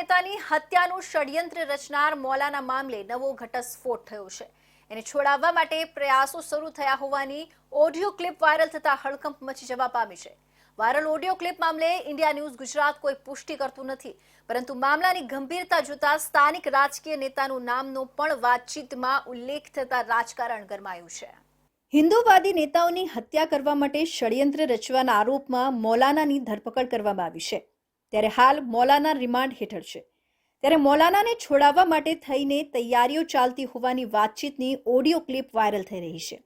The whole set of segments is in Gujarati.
નેતાની હત્યાનું ષડયંત્ર રચનાર મોલાના મામલે નવો ઘટસ્ફોટ થયો છે. એને છોડાવવા માટે પ્રયાસો શરૂ થયા હોવાની ઓડિયો ક્લિપ વાયરલ થતા હડકંપ મચી જવા પામી છે. વાયરલ ઓડિયો ક્લિપ મામલે ઇન્ડિયા ન્યૂઝ ગુજરાત કોઈ પુષ્ટિ કરતું નથી, પરંતુ મામલાની ગંભીરતા જોતા સ્થાનિક રાજકીય નેતાનું નામનો પણ વાતચીતમાં ઉલ્લેખ થતા રાજકારણ ગરમાયું છે. હિન્દુવાદી નેતાઓની હત્યા કરવા માટે ષડયંત્ર રચવાના આરોપમાં મૌલાનાની ધરપકડ કરવામાં આવી છે. ત્યારે હાલ મૌલાના રિમાન્ડ હેઠળ છે. ત્યારે મૌલાનાને છોડાવવા માટે થઈને તૈયારીઓ ચાલતી હોવાની વાતચીતની ઓડિયો ક્લિપ વાયરલ થઈ રહી છે,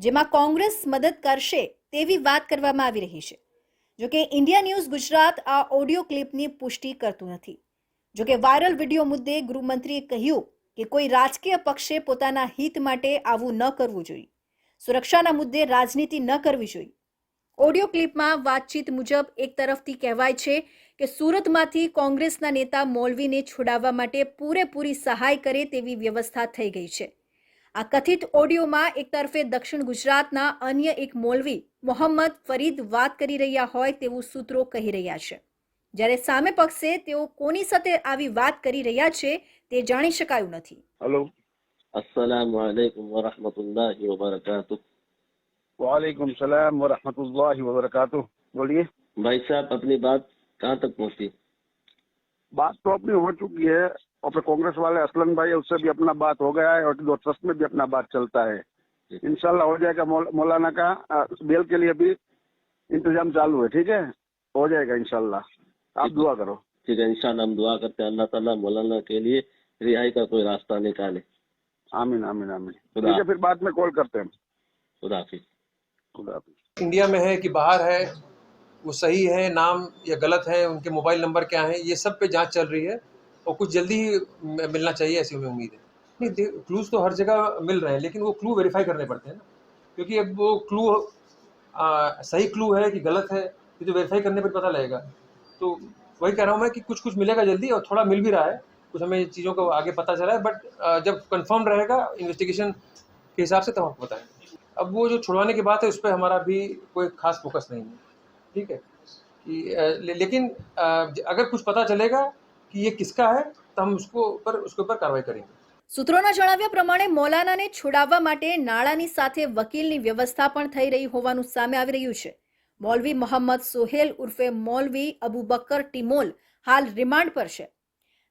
જેમાં કોંગ્રેસ મદદ કરશે તેવી વાત કરવામાં આવી રહી છે. જોકે ઇન્ડિયા ન્યૂઝ ગુજરાત આ ઓડિયો ક્લિપની પુષ્ટિ કરતું નથી. જોકે વાયરલ વીડિયો મુદ્દે ગૃહમંત્રીએ કહ્યું કે કોઈ રાજકીય પક્ષે પોતાના હિત માટે આવું ન કરવું જોઈએ. સુરક્ષાના મુદ્દે રાજનીતિ ન કરવી જોઈએ. ઓડિયો ક્લિપમાં વાતચીત મુજબ એક તરફથી કહેવાય છે કે સુરતમાંથી કોંગ્રેસના નેતા મોલવીને છોડાવવા માટે પૂરેપૂરી સહાય કરે તેવી વ્યવસ્થા થઈ ગઈ છે. આ કથિત ઓડિયોમાં એક તરફે દક્ષિણ ગુજરાતના અન્ય એક મોલવી મોહમ્મદ ફરીદ વાત કરી રહ્યા હોય તેવું સૂત્રો કહી રહ્યા છે. જ્યારે સામે પક્ષે તેઓ કોની સાથે આવી વાત કરી રહ્યા છે તે જાણી શકાયું નથી. હલો. અસલામ વાલેકુમ વરહમતુલ્લાહ વબરકાતુહ. वालेकुम सलाम व रहमतुल्लाहि व बरकातुह बोलिए। भाई साहब अपनी बात कहाँ तक पहुँची बात तो अपनी हो चुकी है। और फिर कांग्रेस वाले असलन भाई उससे भी अपना बात हो गया है और दो ट्रस्ट में भी अपना बात चलता है। इंशाल्लाह हो जाएगा मौलाना का बेल के लिए भी इंतज़ाम चालू है ठीक है? हो जाएगा इंशाल्लाह। आप दुआ करो। ठीक है इंशाल्लाह हम दुआ करते हैं अल्लाह ताला मौलाना के लिए रिहाई का कोई रास्ता निकाले। आमीन आमीन आमीन। ठीक है फिर बाद में कॉल करते हैं खुदा हाफिज। इंडिया में है कि बाहर है, वो सही है, नाम या गलत है, उनके मोबाइल नंबर क्या है, ये सब पे जाँच चल रही है और कुछ जल्दी ही मिलना चाहिए, ऐसी हमें उम्मीद है। नहीं क्लूज तो हर जगह मिल रहे हैं, लेकिन वो क्लू वेरीफाई करने पड़ते हैं ना। क्योंकि अब वो क्लू सही क्लू है कि गलत है, ये तो वेरीफाई करने पर पता लगेगा। तो वही कह रहा हूँ मैं कि कुछ कुछ मिलेगा जल्दी और थोड़ा मिल भी रहा है, कुछ हमें चीज़ों को आगे पता चला है बट जब कंफर्म रहेगा इन्वेस्टिगेशन के हिसाब से तब आपको बताएँगे। अब वो जो छुड़वाने की बात है उस पर हमारा भी कोई खास फोकस नहीं है ठीक है कि अ, ले, लेकिन अ, ज- अगर कुछ पता चलेगा कि ये किसका है तो हम उसको ऊपर उसके ऊपर कार्रवाई करेंगे સૂત્રોના જણાવ્યા પ્રમાણે મૌલાનાને છોડાવવા માટે નાણાંની સાથે વકીલની વ્યવસ્થા પણ થઈ રહી હોવાનું સામે આવી રહ્યું છે મૌલવી મોહમ્મદ સોહેલ ઉર્ફે મૌલવી અબુ બકર ટિમોલ હાલ રિમાન્ડ પર છે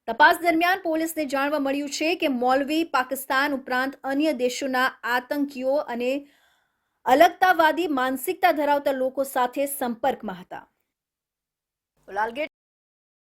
તપાસ દરમિયાન પોલીસને જાણવા મળ્યું છે કે મૌલવી પાકિસ્તાન ઉપરાંત અન્ય દેશોના આતંકીઓ અને અલગતાવાદી માનસિકતા ધરાવતા લોકો સાથે સંપર્કમાં હતા. લાલગેટ